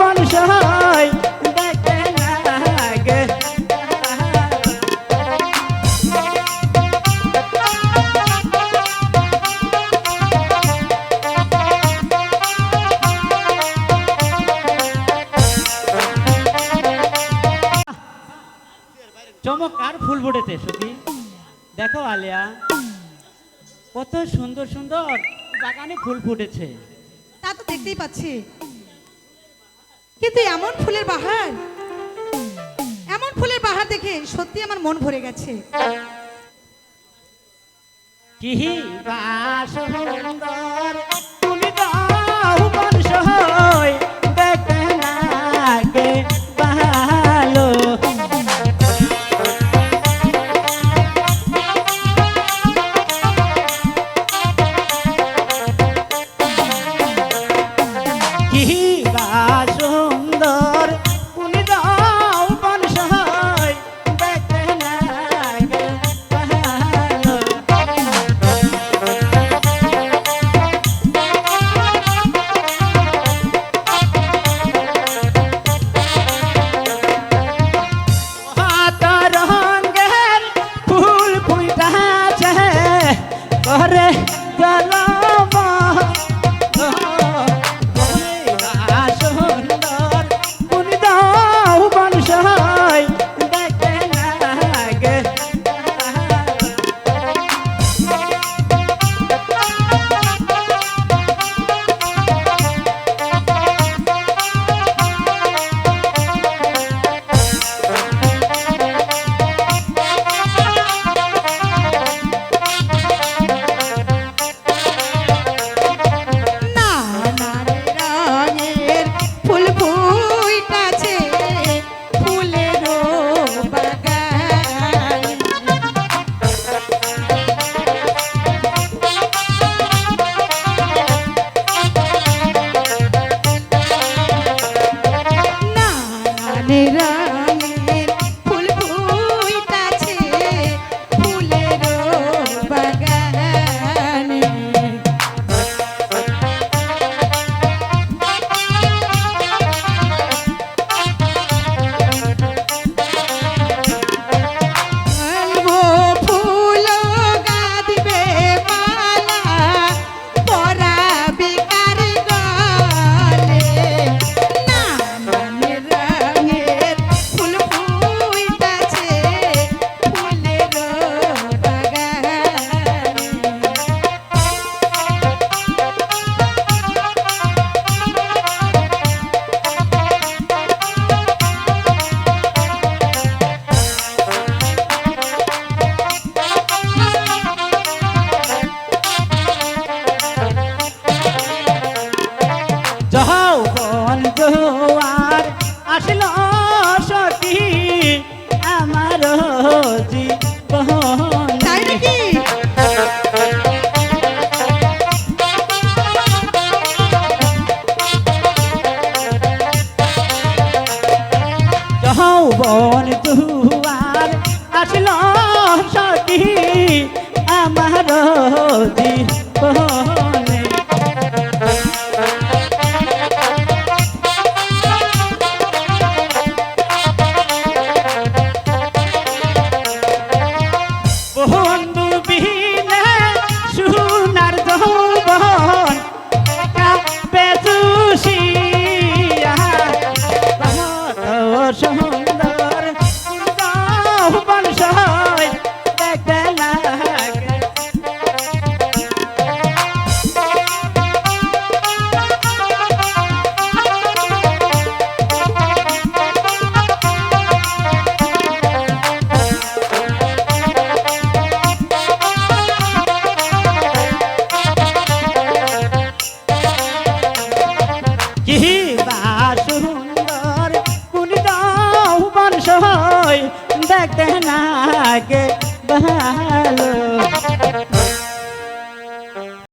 মানুষাই দেখে লাগে চমৎকার ফুল ফুটেছে সখী। দেখো আলিয়া কত সুন্দর সুন্দর বাগানে ফুল ফুটেছে। তা তো দেখতেই পাচ্ছি। কিন্তু এমন ফুলের বাহার এমন ফুলের বাহার দেখে সত্যি আমার মন ভরে গেছে। কি বা সুন্দর আমার তাই নাকি যাও বন্ধুয়ার আসল সতী আমার জীবন মানুষ দেখতে ভালো